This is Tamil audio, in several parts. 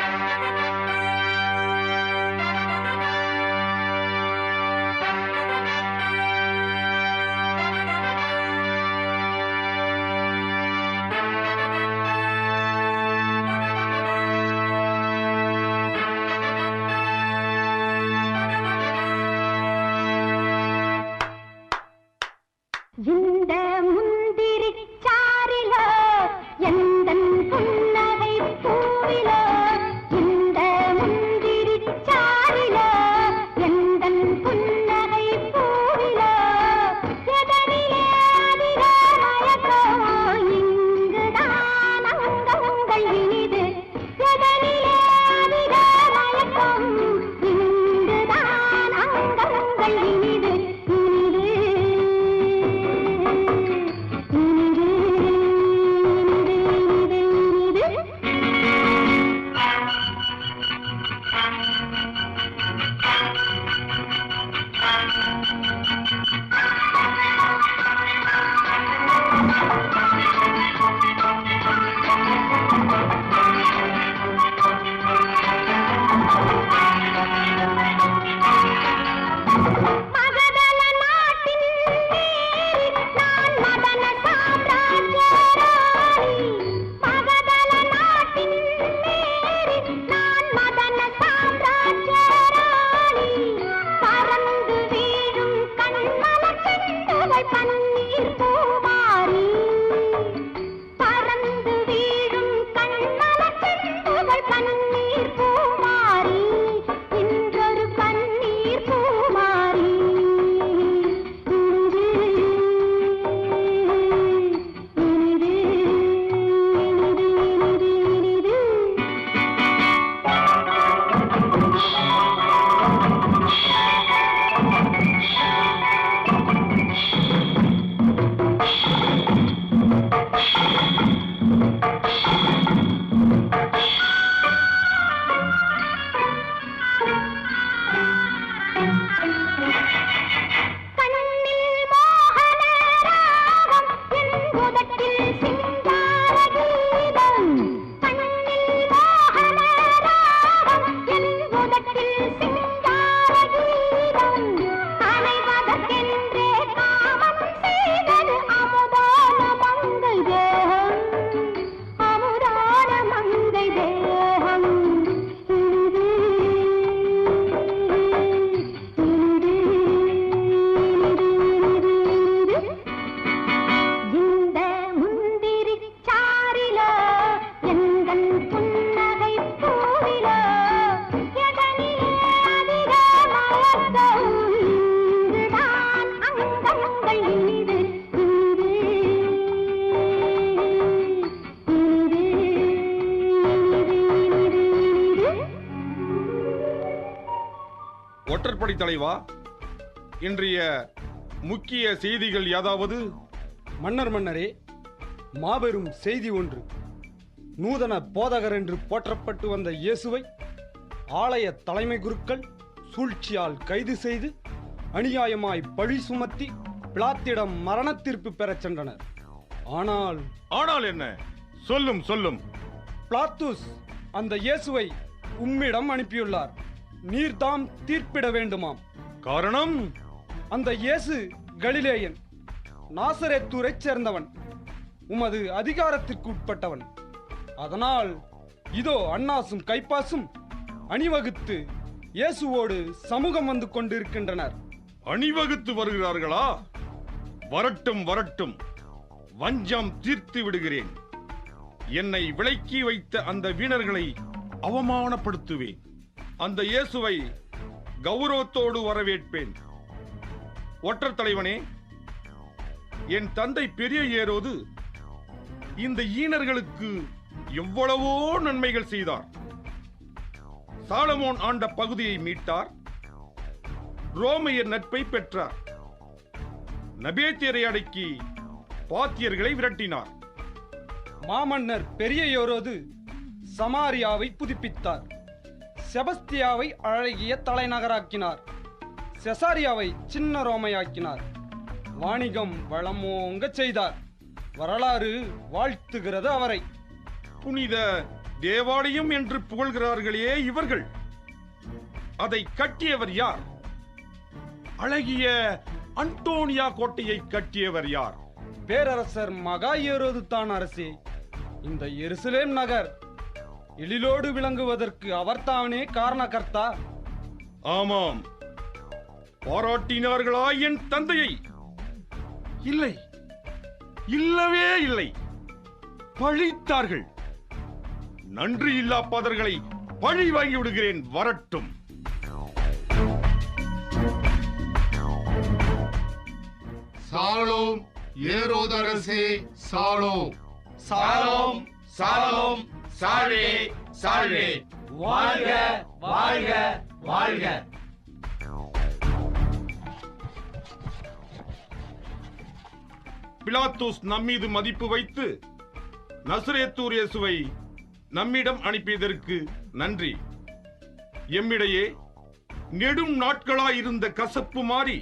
இந்த ஒற்றற்படை தலைவா? இன்றைய முக்கிய செய்திகள் யாதாவது? மன்னர் மன்னரே மாபெரும் செய்தி ஒன்று. நூதன போதகர் என்று போற்றப்பட்டு வந்த இயேசுவை ஆலய தலைமை குருக்கள் சூழ்ச்சியால் கைது செய்து அநியாயமாய் பழி சுமத்தி பிளாத்திடம் மரண தீர்ப்பு பெறச் சென்றனர். ஆனால் ஆனால் என்ன? சொல்லும் சொல்லும். பிளாத்துஸ் அந்த இயேசுவை உம்மிடம் அனுப்பியுள்ளார். நீர்தாம் தீர்ப்பிட வேண்டுமாம். காரணம்? அந்த இயேசு கலிலேயன் நாசரேத்தூரைச் சேர்ந்தவன் உமது அதிகாரத்திற்கு உட்பட்டவன் அதனால் இதோ அண்ணாசும் கைப்பாசும் அணிவகுத்து இயேசுவோடு சமூகம் வந்து கொண்டிருக்கின்றனர். அணிவகுத்து வருகிறார்களா? வரட்டும் வரட்டும். வஞ்சம் தீர்த்து விடுகிறேன். என்னை விலக்கி வைத்த அந்த வீணர்களை அவமானப்படுத்துவேன். அந்த இயேசுவை கௌரவத்தோடு வரவேற்பேன். ஒற்றர் தலைவனே என் தந்தை பெரிய ஏரோது இந்த ஈனர்களுக்கு எவ்வளவோ நன்மைகள் செய்தார். சாலமோன் ஆண்ட பகுதியை மீட்டார். ரோமையர் நட்பை பெற்றார். நபேத்தியரை அடக்கி பாத்தியர்களை விரட்டினார். மாமன்னர் பெரிய யோரோது சமாரியாவை புதுப்பித்தார். செபஸ்தியாவை அழகிய தலைநகராக்கினார். செசாரியாவை சின்ன ரோமையாக்கினார். வாணிகம் வளமோங்கச் செய்தார். வரலாறு வாழ்த்துகிறது அவரை. புனித தேவாலயம் என்று புகழ்கிறார்களே இவர்கள். அதை கட்டியவர் யார்? அழகிய அன்டோனியா கோட்டையை கட்டியவர் யார்? பேரரசர் மகா ஏரோது தான் அரசே. இந்த எருசலேம் நகர். எழிலோடு விளங்குவதற்கு அவர்தானே காரணகர்த்தா? ஆமாம். பாராட்டினார்களா என் தந்தையை? இல்லை. இல்லவே இல்லை. பழித்தார்கள். நன்றி இல்லா பதர்களை பழி வாங்கி விடுகிறேன் வரட்டும். சாலோம் ஏரோதரசே சாலோம். சாலோம் சாலோம். சால்வே சால்வே. வாழ்க வாழ்க வாழ்க. பிலாத்துஸ் நம்மீது மதிப்பு வைத்து நசுரேத்தூர் இயேசுவை நம்மிடம் அனுப்பியதற்கு நன்றி. எம்மிடையே நெடும் நாட்களாயிருந்த கசப்பு மாறி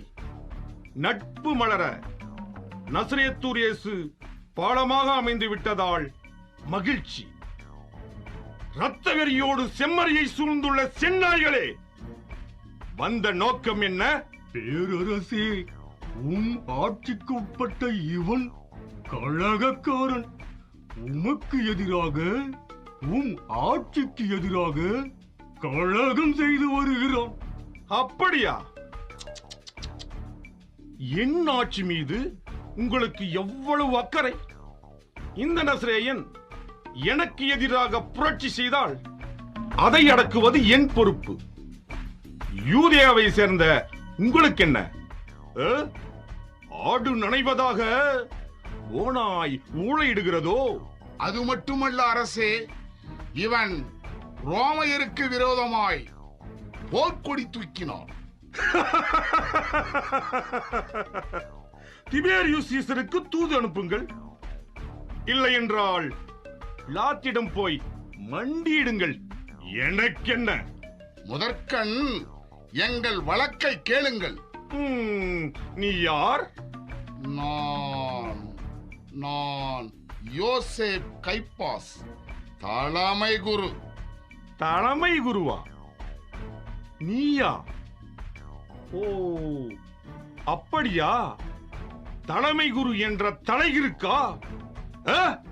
நட்பு மலர நசுரேத்தூர் இயேசு பாலமாக அமைந்து விட்டதால் மகிழ்ச்சி. இரத்த வெறியோடு செம்மறியை சூழ்ந்துள்ள செந்நாய்களே வந்த நோக்கம் என்ன? பேரரசே உம் ஆட்சிக்கு உட்பட்ட இவன் கழகக்காரன். உமக்கு எதிராக உம் ஆட்சிக்கு எதிராக கழகம் செய்து வருகிறான். அப்படியா? என் ஆட்சி மீது உங்களுக்கு எவ்வளவு அக்கறை? இந்த நஸ்ரேயன் எனக்கு எதிராக புரட்சி செய்தால் அதை அடக்குவது என் பொறுப்பு. யூதேயாவை சேர்ந்த உங்களுக்கு என்ன? ஆடு நனைவதாக ஓனாய் ஊழையிடுகிறதோ? அது மட்டுமல்ல அரசே இவன் ரோமையருக்கு விரோதமாய் போர்க்கொடி தூக்கினான். திபேரியுஸ் சீசருக்கு தூது அனுப்புங்கள். இல்லை என்றால் லாத்திடம் போய் மண்டியிடுங்கள். எனக்கென்ன? முதற்கண் எங்கள் வழக்கை கேளுங்கள். நீ யார்? நான் நான் யோசேப் கைப்பாஸ் தலைமை குரு. தலைமை குருவா? நீயா? ஓ அப்படியா? தலைமை குரு என்ற தலைகிருக்கா அதனால்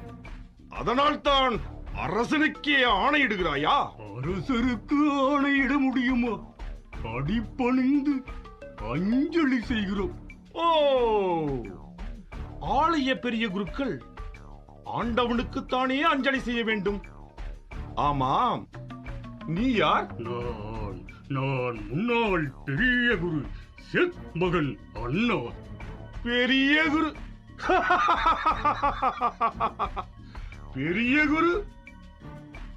தான் அரசனுக்கே ஆணையிடுகிறாயா? அரசருக்கு ஆணையிட முடியுமா? அடிப்பணிந்து அஞ்சலி செய்கிறோம். ஓ ஆலய பெரிய குருக்கள் ஆண்டவனுக்குத்தானே அஞ்சலி செய்ய வேண்டும். ஆமாம். நீ யார்? நான் நான் முன்னாள் பெரிய குரு செத் மகன் அண்ணா பெரிய குரு. பெரிய குரு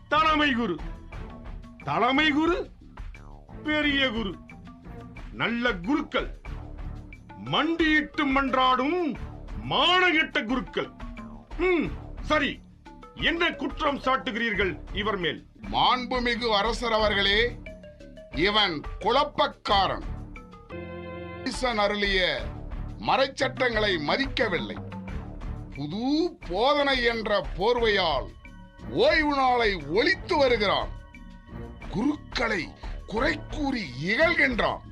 தலைமை குரு. தலைமை குரு பெரிய குரு. நல்ல குருக்கள். மண்டியிட்டு மன்றாடும் மானகிட்ட குருக்கள். ம், சரி. என்ன குற்றம் சாட்டுகிறீர்கள் இவர் மேல்? மாண்புமிகு அரசர் அவர்களே இவன் குழப்பக்காரன். அருளிய மறைச்சட்டங்களை மதிக்கவில்லை. புது போதனை என்ற போர்வையால் ஓய்வு நாளை ஒழித்து வருகிறான். குருக்களை குறை கூறி இகழ்கின்றான்.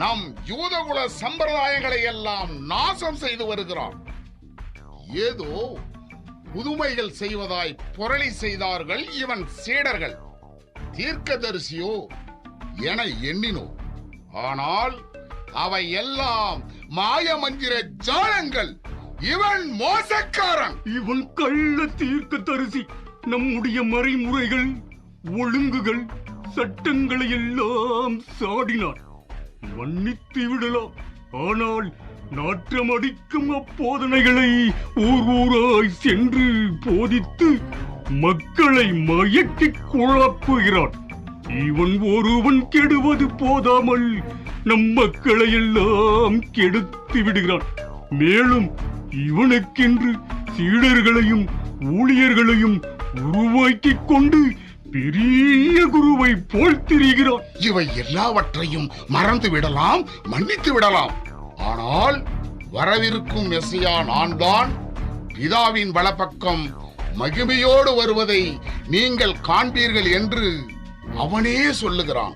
நம் யூதகுல சம்பிரதாயங்களை எல்லாம் நாசம் செய்து வருகிறான். ஏதோ புதுமைகள் செய்வதாய் புரளி செய்தார்கள் இவன் சீடர்கள். தீர்க்கதரிசியோ என எண்ணினோ ஆனால் அவை எல்லாம் மாயமந்திர ஜாலங்கள். இவன் மோசக்காரன். இவன் கள்ள தீர்க்க தரிசி. நம்முடைய மறைமுறைகள் ஒழுங்குகள் சட்டங்களை எல்லாம் சாடினான். மன்னித்து விடலாம். ஆனால் நாற்றம் அடிக்கும் அப்போதனைகளை ஊர் ஊராய் சென்று போதித்து மக்களை மயக்கி குழப்புகிறான். இவன் ஒருவன் கெடுவது போதாமல் நம் மக்களை எல்லாம் கெடுத்து விடுகிறான். மேலும் இவனுக்கென்று சீடர்களையும் ஊழியர்களையும் உருவாக்கிக் கொண்டு பெரிய குருவை போல் திரிகிறான் இவை எல்லாவற்றையும் மறந்து விடலாம் மன்னித்து விடலாம். ஆனால் வரவிருக்கும் மெஸ்ஸியா நான் தான் பிதாவின் வலப்பக்கம் மகிமையோடு வருவதை நீங்கள் காண்பீர்கள் என்று அவனே சொல்லுகிறான்.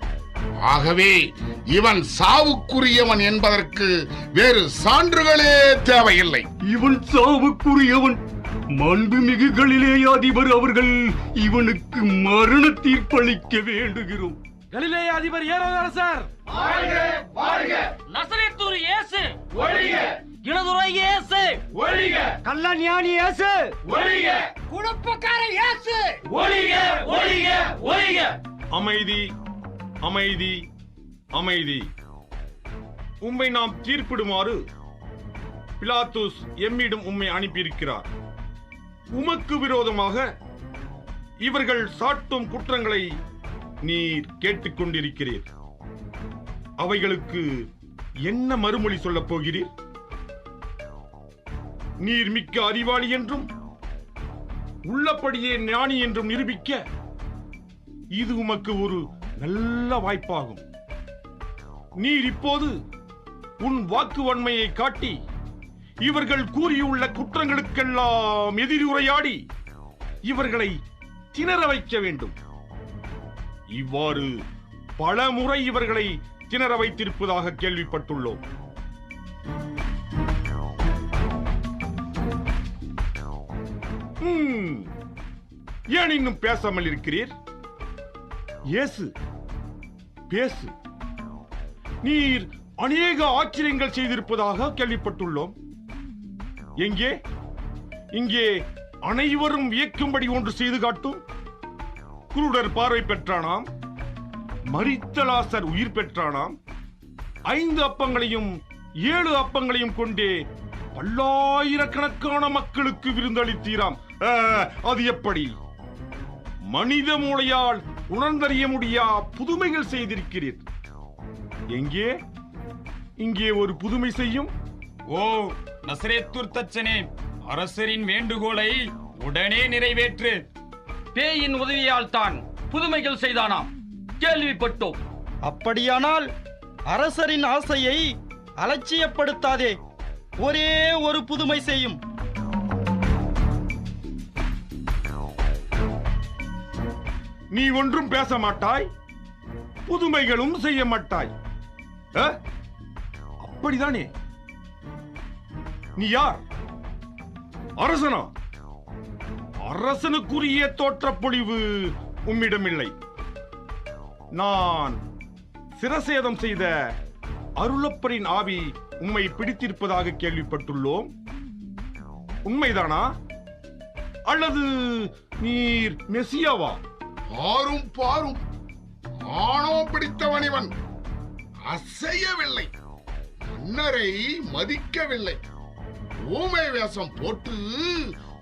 ஆகவே இவன் சாவுக்குரியவன் என்பதற்கு வேறு சான்றுகளே தேவையில்லை. இவன் சாவுக்குரியவன். மாண்புமிகு கலிலேயாதிபர் அவர்கள் இவனுக்கு மரண தீர்ப்பளிக்க வேண்டுகிறோம். கலிலேய அதிபர் ஏரோதரசர். வாழ்க வாழ்க. நசரேத்தூர் இயேசு. ஒழிக. இளதுரை இயேசு. ஒழிக. கல்லஞானி இயேசு. ஒழிக. குழப்பக்கார இயேசு. ஒழிக ஒழிக ஒழிக. அமைதி அமைதி அமைதி. உம்மை நாம் தீர்ப்பிடுமாறு பிலாத்துஸ் எம்மிடம் உம்மை அனுப்பியிருக்கிறார். உமக்கு விரோதமாக இவர்கள் சாட்டும் குற்றங்களை நீர் கேட்டுக்கொண்டிருக்கிறீர். அவைகளுக்கு என்ன மறுமொழி சொல்லப் போகிறீர் நீர் மிக்க அறிவாளி என்றும் உள்ளபடியே ஞானி என்றும் நிரூபிக்க இது உமக்கு ஒரு நல்ல வாய்ப்பாகும். நீர் இப்போது உன் வாக்கு வன்மையை காட்டி இவர்கள் கூறியுள்ள குற்றங்களுக்கெல்லாம் எதிருரையாடி இவர்களை திணற வைக்க வேண்டும். இவ்வாறு பல முறை இவர்களை திணற வைத்திருப்பதாக கேள்விப்பட்டுள்ளோம். ஏன் இன்னும் பேசாமல் இருக்கிறீர்? இயேசு பேசு. நீர் அநேக ஆச்சரியங்கள் செய்திருப்பதாக கேள்விப்பட்டுள்ளோம். எங்கே? இங்கே அனைவரும் வியக்கும்படி ஒன்று செய்து காட்டும். குருடர் பார்வை பெற்றானாம். மரித்தலாசர் உயிர் பெற்றானாம். ஐந்து அப்பங்களையும் ஏழு அப்பங்களையும் கொண்டே பல்லாயிரக்கணக்கான மக்களுக்கு விருந்தளித்தீராம். ஆ, அது எப்படி? மனித மூளையால் உணர்ந்தறிய முடியா புதுமைகள் செய்திருக்கிறீர். எங்கே? இங்கே ஒரு புதுமை செய்யும். ஓ நசரேத்தூர் தச்சனே அரசரின் வேண்டுகோளை உடனே நிறைவேற்று. பேயின் உதவியால் தான் புதுமைகள் செய்தானாம். கேள்விப்பட்டோம். அப்படியானால் அரசரின் ஆசையை அலட்சியப்படுத்தாதே. ஒரே ஒரு புதுமை செய்யும். நீ ஒன்றும் பேச மாட்டாய். புதுமைகளும் செய்ய மாட்டாய். அ? அப்படிதானே? நீ யார்? அரசனா? அரசனுக்குரிய தோற்றப்பொழிவு உம்மிடமில்லை. நான் சிரசேதம் செய்த அருளப்பரின் ஆவி உம்மை பிடித்திருப்பதாக கேள்விப்பட்டுள்ளோம். உண்மைதானா? அல்லது நீர் மெசியாவா? ஆறும் பாரும். ஆணவம் பிடித்தவன் இவன். அசையவில்லை. மன்னரை மதிக்கவில்லை. ஊமை வேஷம் போட்டு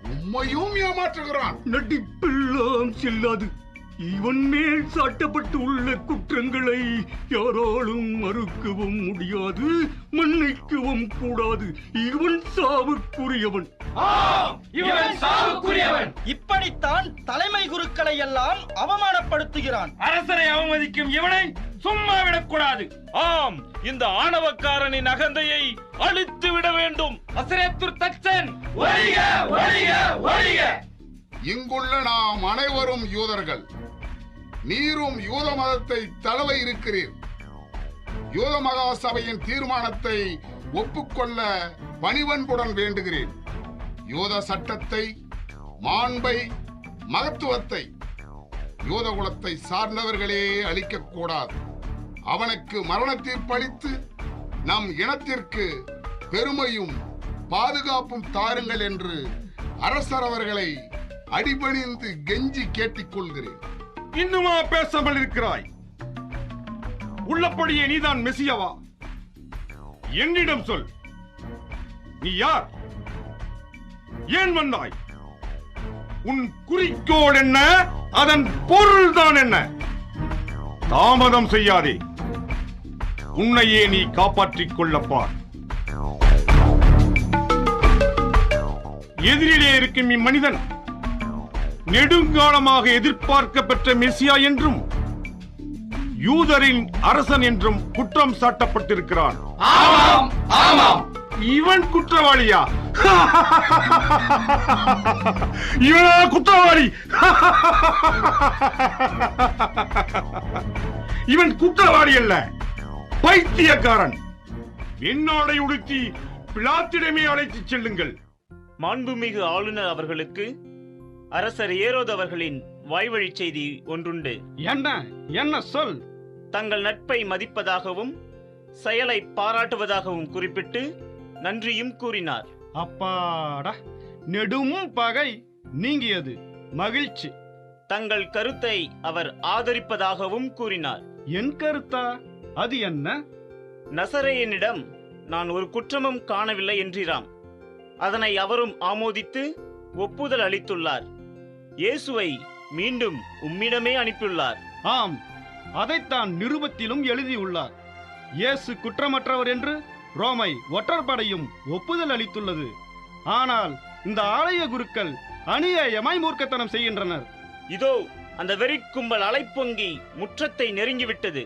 உம்மையும் ஏமாற்றுகிறான். நடிப்பெல்லாம் செல்லாது. இவன் மேல் சாட்டப்பட்டு உள்ள குற்றங்களை யாராலும் மறுக்கவும் முடியாது மன்னிக்கவும் கூடாது. இவன் சாவுக்குரியவன். ஆம் இவன் சாவுக்குரியவன். இப்படித்தான் தலைமை குருக்களை எல்லாம் அவமானப்படுத்துகிறான். அரசரை அவமதிக்கும் இவனை சும்மா விடக்கூடாது. ஆம் இந்த ஆணவக்காரனின் அகந்தையை அழித்து விட வேண்டும். நசரேத்தூர் தச்சன் ஒழிக ஒழிக ஒழிக. இங்குள்ள நாம் அனைவரும் யூதர்கள். நீரும் யூத மதத்தை தழுவ இருக்கிறீர். யூத மகா சபையின் தீர்மானத்தை ஒப்புக்கொள்ள பணிவன்புடன் வேண்டுகிறேன். யூத சட்டத்தை மாண்பை மகத்துவத்தை யூதகுலத்தை சார்ந்தவர்களே அளிக்கக்கூடாது அவனுக்கு மரண தீர்ப்பளித்து நம் இனத்திற்கு பெருமையும் பாதுகாப்பும் தாருங்கள் என்று அரசர் அவர்களை அடிபணிந்து கெஞ்சி கேட்டுக்கொள்கிறேன் இன்னுமா பேசாமல் இருக்கிறாய்? உள்ளபடியே நீதான் மெசியவா? என்னிடம் சொல். நீ யார்? ஏன் வந்தாய்? உன் குறிக்கோள் என்ன? அதன் பொருள்தான் என்ன? தாமதம் செய்யாதே. உன்னையே நீ காப்பாற்றிக் கொள்ளப்பார். எதிரிலே இருக்கும் இம்மனிதன் நெடுங்காலமாக எதிர்பார்க்க பெற்ற மெசியா என்றும் யூதரின் அரசன் என்றும் குற்றம் சாட்டப்பட்டிருக்கிறான். ஆமாம் ஆமாம் இவன் குற்றவாளியா இவனா குற்றவாளி இவன் குற்றவாளி அல்ல. பைத்தியக்காரன். என்னோடை உடுத்தி பிளாத்திடமே அழைத்துச் செல்லுங்கள். மாண்புமிகு ஆளுநர் அவர்களுக்கு அரசர் ஏரோது அவர்களின் வாய்வழி செய்தி ஒன்றுண்டு. என்ன? என்ன சொல்? தங்கள் நட்பை மதிப்பதாகவும் செயலை பாராட்டுவதாகவும் குறிப்பிட்டு நன்றியும் கூறினார். அப்பாடா நெடும் பகை நீங்கியது மகிழ்ச்சி. தங்கள் கருத்தை அவர் ஆதரிப்பதாகவும் கூறினார். என் கருத்தா? அது என்ன? நசரேயனிடம் நான் ஒரு குற்றமும் காணவில்லை என்றிராம். அதனை அவரும் ஆமோதித்து ஒப்புதல் அளித்துள்ளார். இயேசுவை மீண்டும் உம்மிடமே அனுப்பியுள்ளார். ஆம் அதைத்தான் நிருபத்திலும் எழுதியுள்ளார். இயேசு குற்றமற்றவர் என்று ரோமை ஒற்றற்படையும் ஒப்புதல் அளித்துள்ளது. ஆனால் இந்த ஆலய குருக்கள் அநியாயமாய் மூர்க்கத்தனம் செய்கின்றனர். இதோ அந்த வெறிக்கும்பல் அலைப்பொங்கி முற்றத்தை நெருங்கிவிட்டது.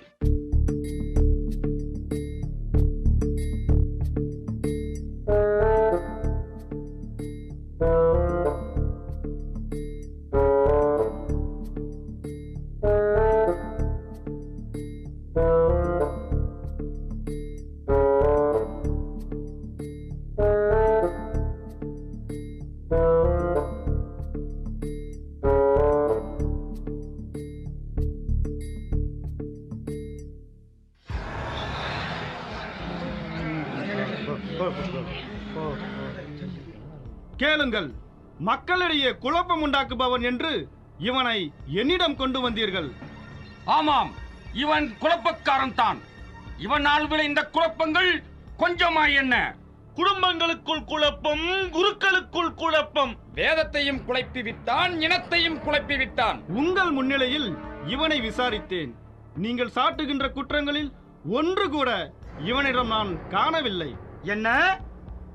கேளுங்கள். மக்களிடையே குழப்பம் உண்டாக்குபவன் என்று இவனை என்னிடம் கொண்டு வந்தீர்கள். ஆமாம் இவன் குழப்பக்காரன் தான். இவனால் விளைந்த குழப்பங்கள் கொஞ்சமா என்ன? குடும்பங்களுக்குள் குழப்பம் குருக்களுக்குள் குழப்பம். வேதத்தையும் குழப்பி விட்டான் இனத்தையும் குழப்பி விட்டான் உங்கள் முன்னிலையில் இவனை விசாரித்தேன். நீங்கள் சாட்டுகின்ற குற்றங்களில் ஒன்று கூட இவனிடம் நான் காணவில்லை. என்ன?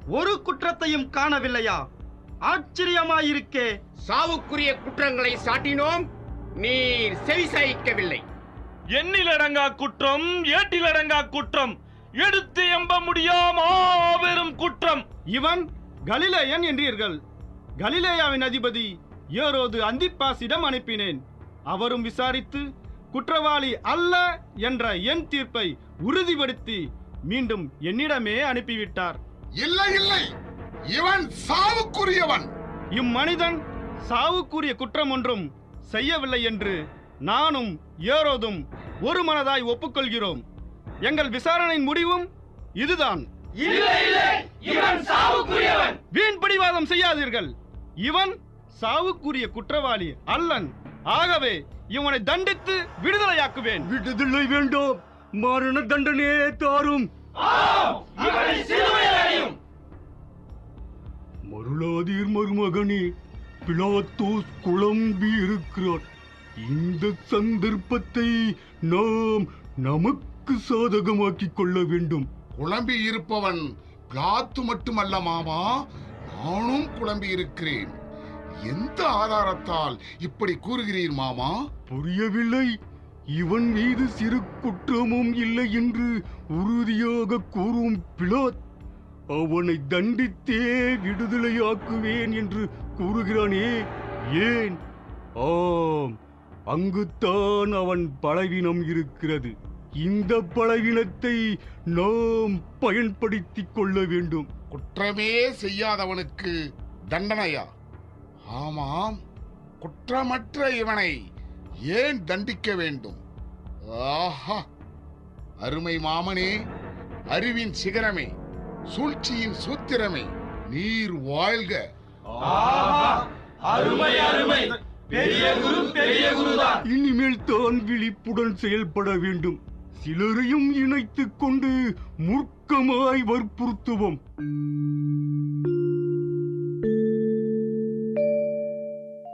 ஒரு குற்றத்தையும் காணவில்லையா? ஆச்சரியமாயிருக்கே. சாவுக்குரிய குற்றங்களை சாட்டினோம் நீர் செவிசாய்க்கவில்லை. எண்ணிலடங்கா குற்றம் ஏட்டிலடங்கா குற்றம் எடுத்து எம்ப முடியாமா பெரும் குற்றம்? இவன் கலிலேயன் என்றீர்கள். கலிலேயாவின் அதிபதி ஏரோது அந்திப்பாசிடம் அனுப்பினேன். அவரும் விசாரித்து குற்றவாளி அல்ல என்ற என் தீர்ப்பை உறுதிப்படுத்தி மீண்டும் என்னிடமே அனுப்பிவிட்டார். இல்லை இல்லை. இவன் சாவுக்குரியவன். இம்மனிதன் சாவுக்குரிய குற்றம் ஒன்றும் செய்யவில்லை என்று நானும் ஏரோதும் ஒரு மனதாய் ஒப்புக்கொள்கிறோம். எங்கள் விசாரணையின் முடிவும் இதுதான். இல்லை இல்லை. இவன் சாவுக்குரியவன். வீண் பிடிவாதம் செய்யாதீர்கள். இவன் சாவுக்குரிய குற்றவாளி அல்லன். ஆகவே இவனை தண்டித்து விடுதலையாக்குவேன். விடுதலை வேண்டாம். மரண தண்டனையே தாரும். மருளாதீர் மருமகனே பிலாத்தோஸ் குழம்பி இருக்கிறார். இந்த சந்தர்ப்பத்தை நாம் நமக்கு சாதகமாக்கிக் கொள்ள வேண்டும். குழம்பி இருப்பவன் பிளாத்து மட்டுமல்ல மாமா நானும் குழம்பி இருக்கிறேன். எந்த ஆதாரத்தால் இப்படி கூறுகிறீர் மாமா? புரியவில்லை. இவன் மீது சிறு குற்றமும் இல்லை என்று உறுதியாக கூறும் பிலாத் அவனை தண்டித்தே விடுதலையாக்குவேன் என்று கூறுகிறானே. ஏன்? ஆம் அங்குத்தான் அவன் பலவீனம் இருக்கிறது. இந்த பலவீனத்தை நாம் பயன்படுத்திக் கொள்ள வேண்டும். குற்றமே செய்யாதவனுக்கு தண்டனையா? ஆமாம் குற்றமற்ற இவனை ஏன் தண்டிக்க வேண்டும்? ஆஹா! அருமை மாமனே அறிவின் சிகரமே சூழ்ச்சியின் சூத்திரமே நீர் வாழ்க. அருமை அருமை. பெரிய குரு பெரிய குருதான். இனிமேல் தான் விழிப்புடன் செயல்பட வேண்டும். சிலரையும் இணைத்துக் கொண்டு மூர்க்கமாய் வற்புறுத்துவோம்.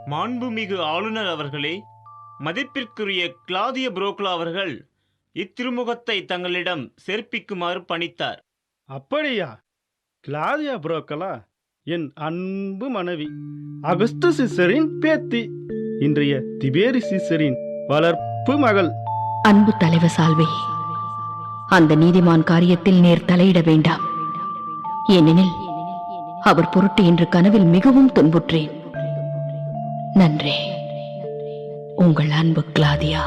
மாண்புமிகு ஆளுநர் அவர்களே மதிப்பிற்குரிய கிளாதிய புரோக்லா அவர்கள் இத்திருமுகத்தை தங்களிடம் சேர்ப்பிக்குமாறு பணித்தார். அப்படியா? கிளாதியா புரோக்கலா என் அன்பு மனைவி அகஸ்து சிசரின் பேத்தி இன்றைய திபேரி சிசரின் வளர்ப்பு மகள். அன்பு தலைவர் சால்வே அந்த நீதிமான் காரியத்தில் நேர் தலையிட வேண்டாம். ஏனெனில் அவர் பொருட்டு இன்று கனவில் மிகவும் துன்புற்றேன். நன்றே. உங்கள் அன்பு கிளாதியா.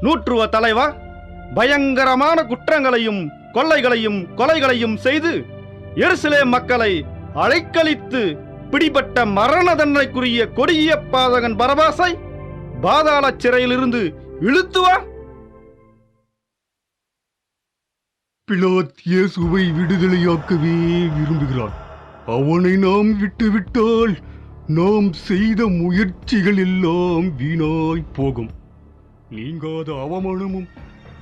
நூற்றுவ தலைவா பயங்கரமான குற்றங்களையும் கொள்ளைகளையும் கொலைகளையும் செய்து எருசலே மக்களை அழைக்கழித்து பிடிபட்ட மரண தண்டனைக்குரிய கொடிய பாதகன் பரபாசை பாதாள சிறையிலிருந்து இழுத்து வா. பிலாத் இயேசுவை விடுதலையாக்கவே விரும்புகிறான். அவனை நாம் விட்டுவிட்டால் நாம் செய்த முயற்சிகள் எல்லாம் வீணாய் போகும். நீங்காத அவமானமும்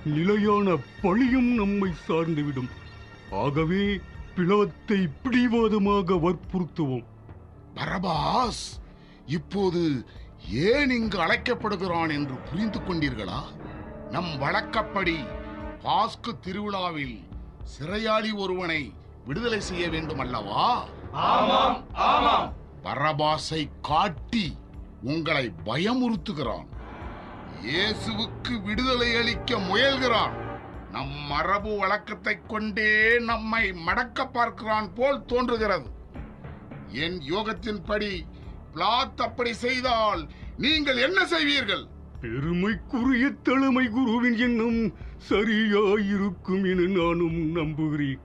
நிலையான பழியும் நம்மை சார்ந்துவிடும். ஆகவே பிலாத்தை பிடிவாதமாக வற்புறுத்துவோம். பரபாஸ் இப்போது ஏன் இங்கு அழைக்கப்படுகிறான் என்று புரிந்து கொண்டீர்களா? நம் வழக்கப்படி பாஸ்கு திருவிழாவில் சிறையாளி ஒருவனை விடுதலை செய்ய வேண்டும் அல்லவா ஆமாம் ஆமாம். பரபாசை காட்டி உங்களை பயமுறுத்துகிறான். இயேசுவுக்கு விடுதலை அளிக்க முயல்கிறான். நம் மரபு வழக்கத்தைக் கொண்டே நம்மை மடக்க பார்க்கிறான் போல் தோன்றுகிறது. என் யோகத்தின்படி பிளாத் அப்படி செய்தால் நீங்கள் என்ன செய்வீர்கள்? பெருமைக்குரிய தலைமை குருவின் எண்ணம் சரியாயிருக்கும் என நானும் நம்புகிறேன்.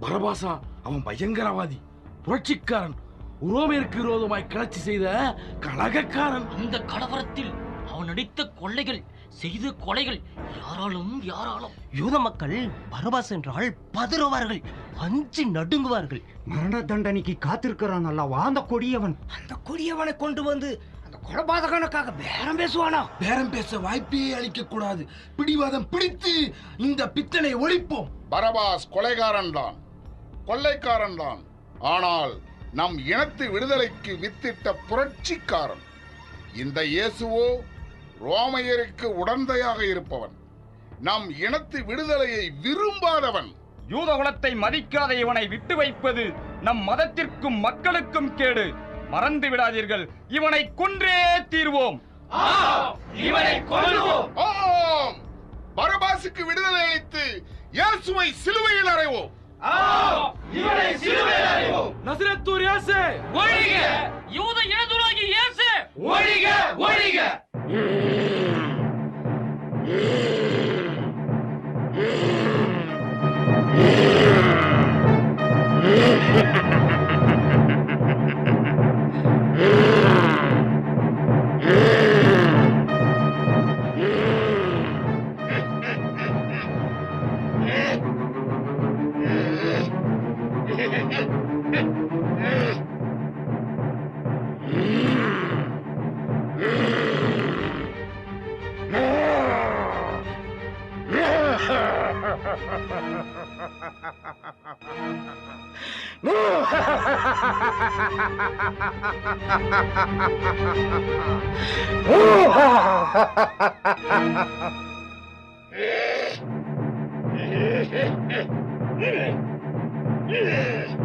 பரபாசா அவன் பயங்கரவாதி புரட்சிக்காரன் உரோமியருக்கு விரோதமாய் கிளர்ச்சி செய்த கலகக்காரன். அந்த கலவரத்தில் அவன் நடித்த கொள்ளைகள் செய்த கொலைகள் யாராலும் யாராலும். யூத மக்கள் பரபாஸ் என்றால் பதறுவார்கள் அஞ்சு நடுங்குவார்கள். மரண தண்டனைக்கு காத்திருக்கிறான் அல்லவா அந்த கொடியவன். அந்த கொடியவனை கொண்டு வந்து அந்த கொலபாதகனுக்காக பேரம் பேசுவானா? பேரம் பேச வாய்ப்பே அளிக்க கூடாது பிடிவாதம் பிடித்து இந்த பித்தனை ஒழிப்போம். பரபாஸ் கொலைகாரன் தான் கொள்ளைக்காரன் தான் ஆனால் நம் இனத்து விடுதலைக்கு வித்திட்ட புரட்சிக்காரன். இந்த இயேசுவோ ரோமையருக்கு உடந்தையாக இருப்பவன். நம் இனத்து விடுதலையை விரும்பாதவன். யூத குலத்தை மதிக்காத இவனை விட்டு வைப்பது நம் மதத்திற்கும் மக்களுக்கும் கேடு. மறந்து விடாதீர்கள். இவனை கொன்றே தீர்வோம். இவனை கொல்லுவோம். ஆம். பரபாசுக்கு விடுதலை அளித்து இயேசுவை சிலுவையில் அறைவோம். இவனை சிலுவையில் அறைவோம் நசிரத்தூர் யாசே ஒழிக யூத இனதுராகி இயேசு. ஒழிக ஒழிக もう。も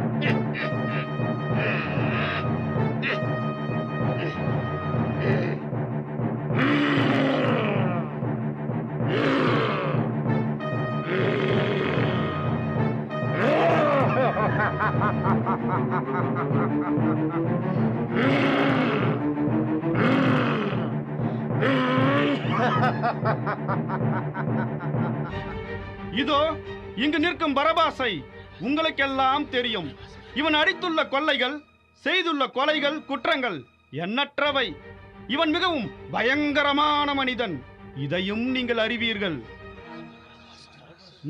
う。இதோ இங்கு நிற்கும் பரபாசை உங்களுக்கெல்லாம் தெரியும். இவன் அடித்துள்ள கொள்ளைகள் செய்துள்ள கொலைகள் குற்றங்கள் எண்ணற்றவை. இவன் மிகவும் பயங்கரமான மனிதன். இதையும் நீங்கள் அறிவீர்கள்.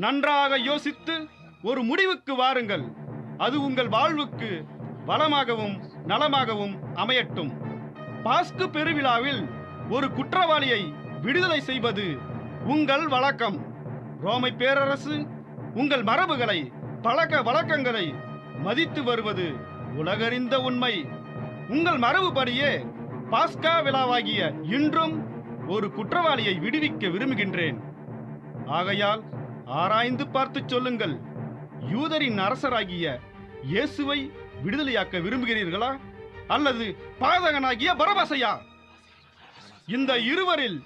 நன்றாக யோசித்து ஒரு முடிவுக்கு வாருங்கள். அது உங்கள் வாழ்வுக்கு வளமாகவும் நலமாகவும் அமையட்டும். பாஸ்கு பெருவிழாவில் ஒரு குற்றவாளியை விடுதலை செய்வது உங்கள் வழக்கம். ரோமை பேரரசு உங்கள் மரபுகளை பழக்க வழக்கங்களை மதித்து வருவது உலகறிந்த உண்மை. உங்கள் மரபுபடியே பாஸ்கா விழாவாகிய இன்றும் ஒரு குற்றவாளியை விடுவிக்க விரும்புகின்றேன். ஆகையால் ஆராய்ந்து பார்த்து சொல்லுங்கள். யூதரின் அரசராகிய இயேசுவை விடுதலையாக்க விரும்புகிறீர்களா? அல்லது பாதகனாகிய பரபாசையா? இந்த இருவரில்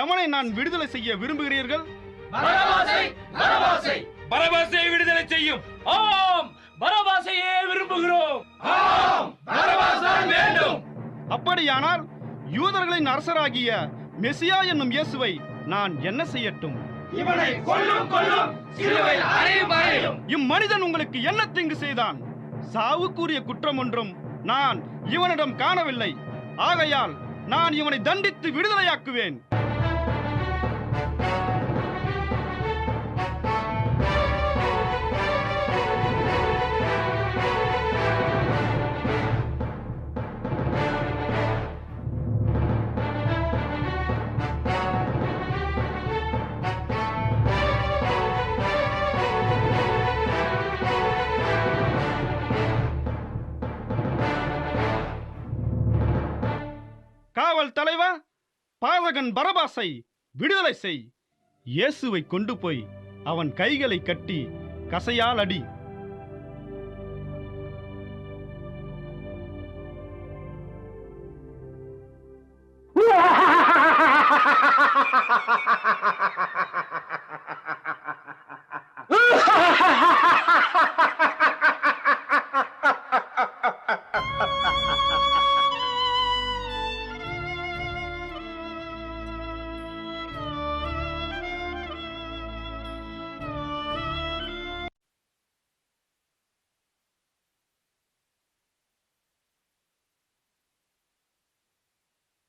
எவனை நான் விடுதலை செய்ய விரும்புகிறீர்கள்? பரபாசை விடுதலை செய்யும். ஆம் பரபாசையே விரும்புகிறோம். அப்படியானால் யூதர்களின் அரசராகிய மெசியா என்னும் இயேசுவை நான் என்ன செய்யட்டும்? இவனை கொல்லும் கொல்லும். சிலுவையில் அறையும் அறையும். இம்மனிதன் உங்களுக்கு என்ன தீங்கு செய்தான்? சாவுக்குரிய குற்றம் ஒன்றும் நான் இவனிடம் காணவில்லை. ஆகையால் நான் இவனை தண்டித்து விடுதலையாக்குவேன். காவல் தலைவா? பாதகன் பரபாசை விடுதலை செய். இயேசுவை கொண்டு போய் அவன் கைகளை கட்டி கசையால் அடி.